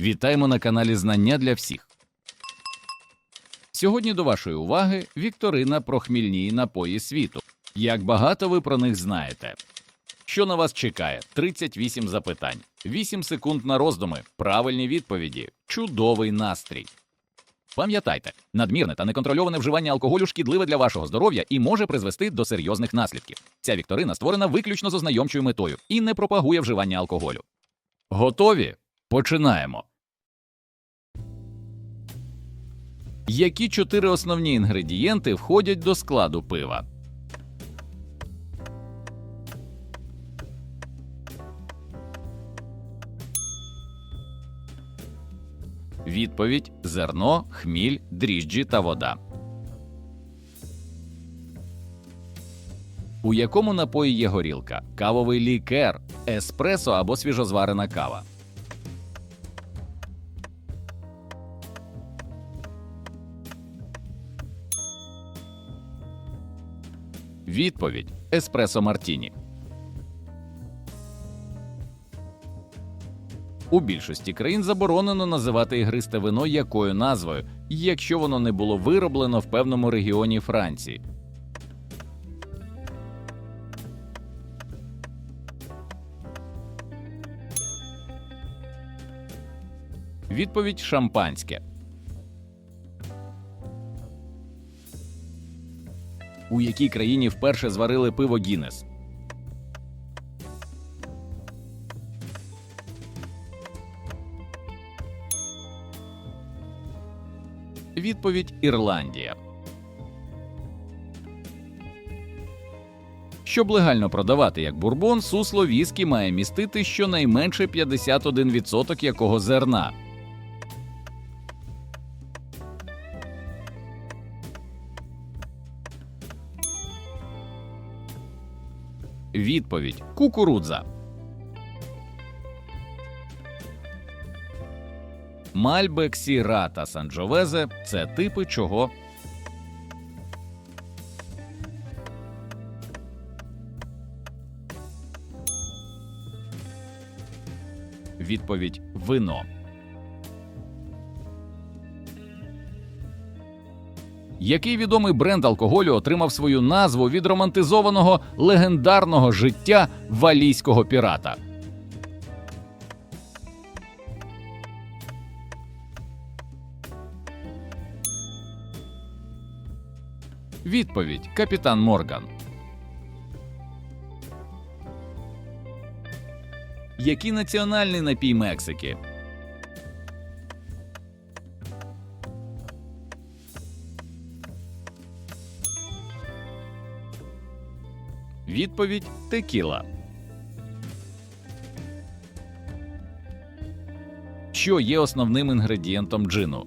Вітаємо на каналі Знання для всіх. Сьогодні до вашої уваги вікторина про хмільні напої світу. Як багато ви про них знаєте. Що на вас чекає? 38 запитань, 8 секунд на роздуми, правильні відповіді, чудовий настрій. Пам'ятайте, надмірне та неконтрольоване вживання алкоголю шкідливе для вашого здоров'я і може призвести до серйозних наслідків. Ця вікторина створена виключно з ознайомчою метою і не пропагує вживання алкоголю. Готові? Починаємо. Які чотири основні інгредієнти входять до складу пива? Відповідь: зерно, хміль, дріжджі та вода. У якому напої є горілка? Кавовий лікер, еспресо або свіжозварена кава. Відповідь: еспресо мартіні. У більшості країн заборонено називати ігристе вино якою назвою, якщо воно не було вироблено в певному регіоні Франції. Відповідь шампанське. У якій країні вперше зварили пиво Гіннес? Відповідь Ірландія. Щоб легально продавати як бурбон, сусло віскі має містити щонайменше 51% якого зерна. Відповідь кукурудза. Мальбек, Сіра та Санджовезе це типи чого. Відповідь вино. Який відомий бренд алкоголю отримав свою назву від романтизованого легендарного життя валійського пірата? Відповідь Капітан Морган. Який національний напій Мексики? Відповідь текіла. Що є основним інгредієнтом джину?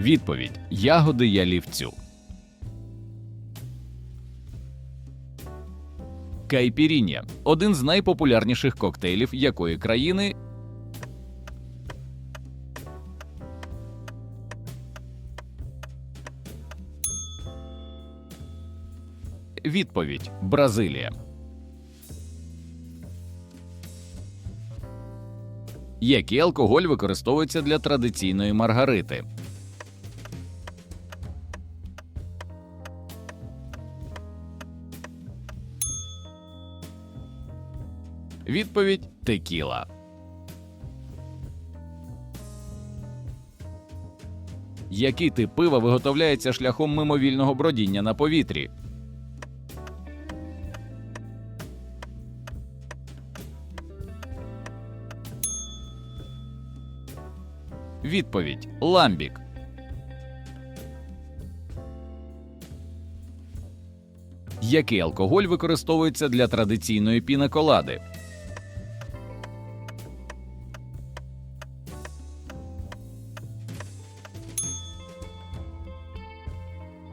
Відповідь Ягоди ялівцю. Кайпіріння один з найпопулярніших коктейлів якої країни. Відповідь Бразилія. Який алкоголь використовується для традиційної маргарити? Відповідь текіла. Який тип пива виготовляється шляхом мимовільного бродіння на повітрі? Відповідь ламбік. Який алкоголь використовується для традиційної пінаколади?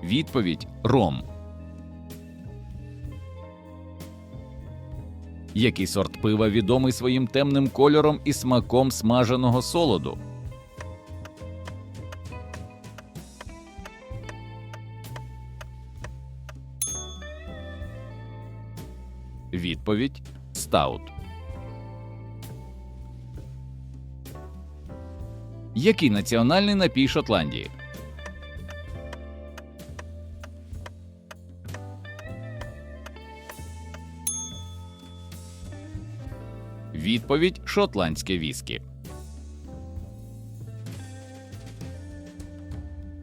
Відповідь ром. Який сорт пива відомий своїм темним кольором і смаком смаженого солоду? Відповідь стаут. Який національний напій Шотландії? Відповідь шотландське віскі.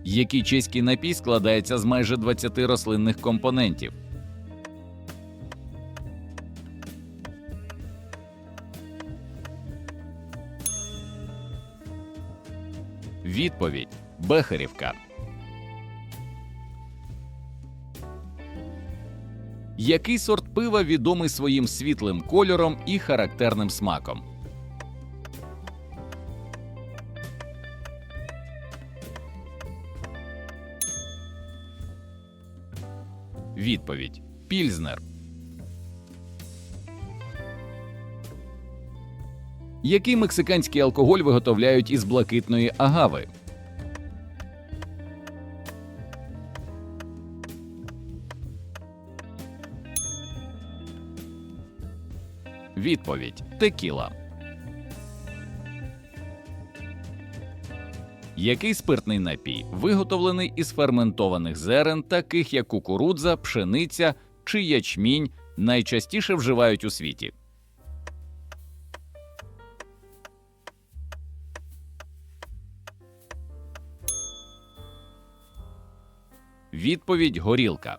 Який чеський напій складається з майже 20 рослинних компонентів? Відповідь Бехерівка. Який сорт пива відомий своїм світлим кольором і характерним смаком? Відповідь Пільзнер. Який мексиканський алкоголь виготовляють із блакитної агави? Відповідь Текіла. Який спиртний напій виготовлений із ферментованих зерен, таких як кукурудза, пшениця чи ячмінь, найчастіше вживають у світі? Відповідь горілка.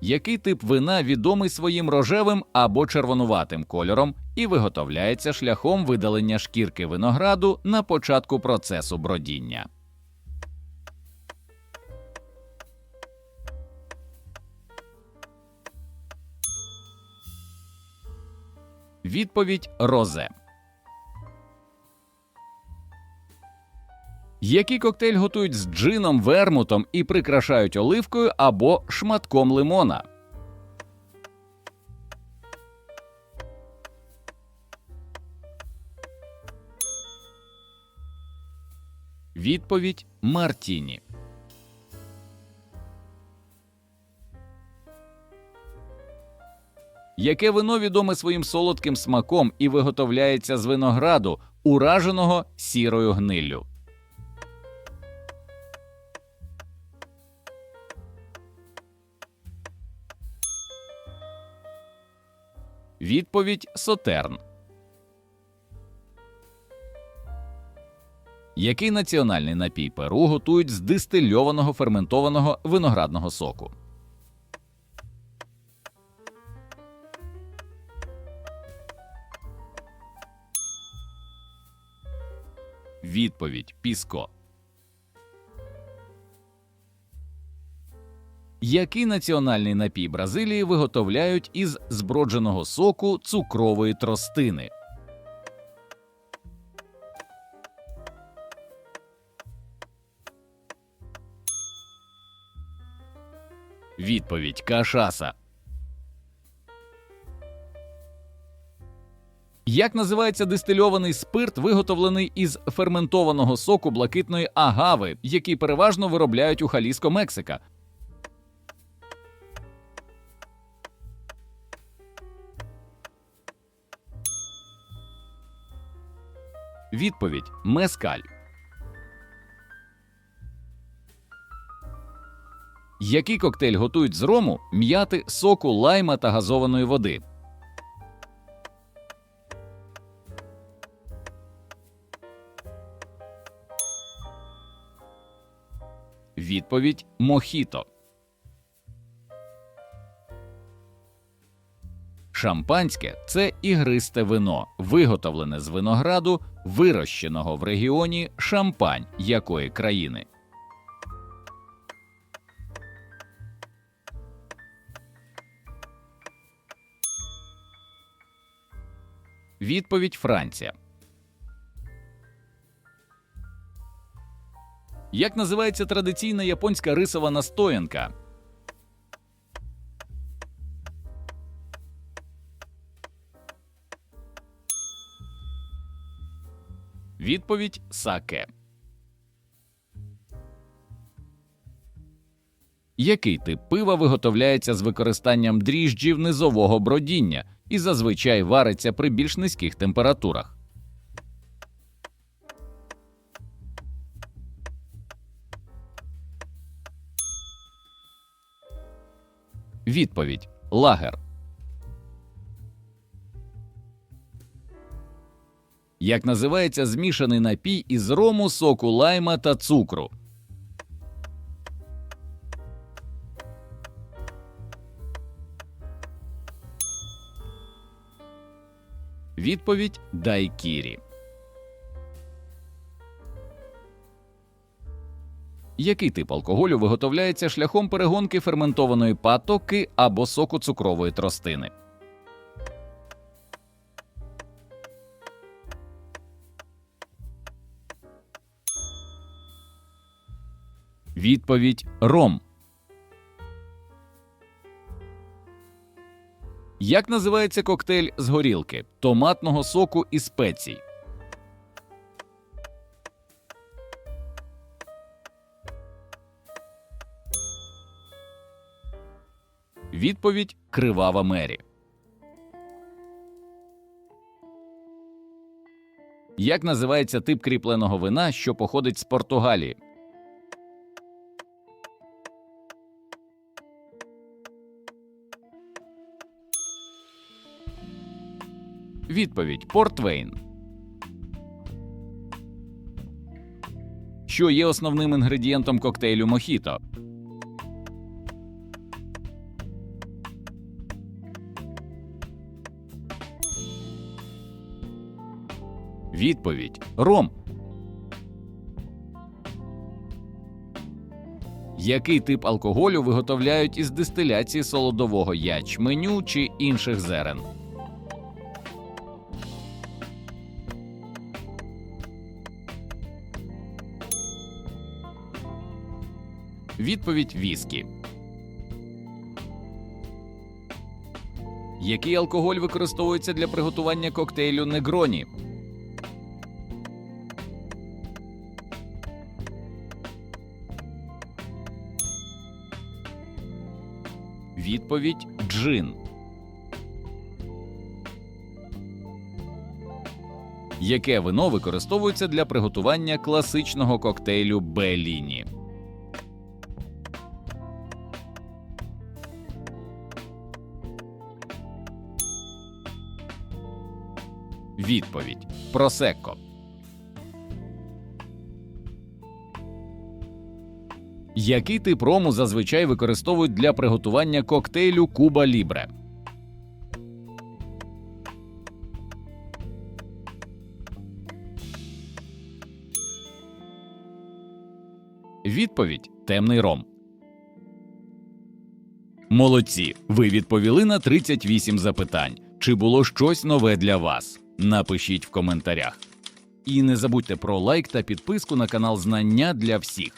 Який тип вина відомий своїм рожевим або червонуватим кольором і виготовляється шляхом видалення шкірки винограду на початку процесу бродіння? Відповідь розе. Який коктейль готують з джином, вермутом і прикрашають оливкою або шматком лимона? Відповідь Мартіні. Яке вино відоме своїм солодким смаком і виготовляється з винограду, ураженого сірою гниллю? Відповідь Сотерн. Який національний напій Перу готують з дистильованого ферментованого виноградного соку? Відповідь Піско. Який національний напій Бразилії виготовляють із збродженого соку цукрової тростини? Відповідь Кашаса. Як називається дистильований спирт, виготовлений із ферментованого соку блакитної агави, який переважно виробляють у Халіско, Мексика? Відповідь Мескаль. Який коктейль готують з рому, м'яти, соку, лайма та газованої води? Відповідь Мохіто. Шампанське це ігристе вино, виготовлене з винограду, вирощеного в регіоні Шампань якої країни. Відповідь Франція. Як називається традиційна японська рисова настоянка? Відповідь саке. Який тип пива виготовляється з використанням дріжджів низового бродіння і зазвичай вариться при більш низьких температурах? Відповідь лагер. Як називається змішаний напій із рому, соку лайма та цукру? Відповідь дайкірі. Який тип алкоголю виготовляється шляхом перегонки ферментованої патоки або соку цукрової тростини? Відповідь ром. Як називається коктейль з горілки, томатного соку і спецій? Відповідь Кривава Мері. Як називається тип кріпленого вина, що походить з Португалії? Відповідь Портвейн. Що є основним інгредієнтом коктейлю Мохіто? Відповідь Ром. Який тип алкоголю виготовляють із дистиляції солодового ячменю чи інших зерен? Відповідь віскі. Який алкоголь використовується для приготування коктейлю негроні? Відповідь джин. Яке вино використовується для приготування класичного коктейлю Беліні? Відповідь Просекко. Який тип рому зазвичай використовують для приготування коктейлю Куба Лібре? Відповідь темний ром. Молодці. Ви відповіли на 38 запитань. Чи було щось нове для вас? Напишіть в коментарях. І не забудьте про лайк та підписку на канал Знання для всіх.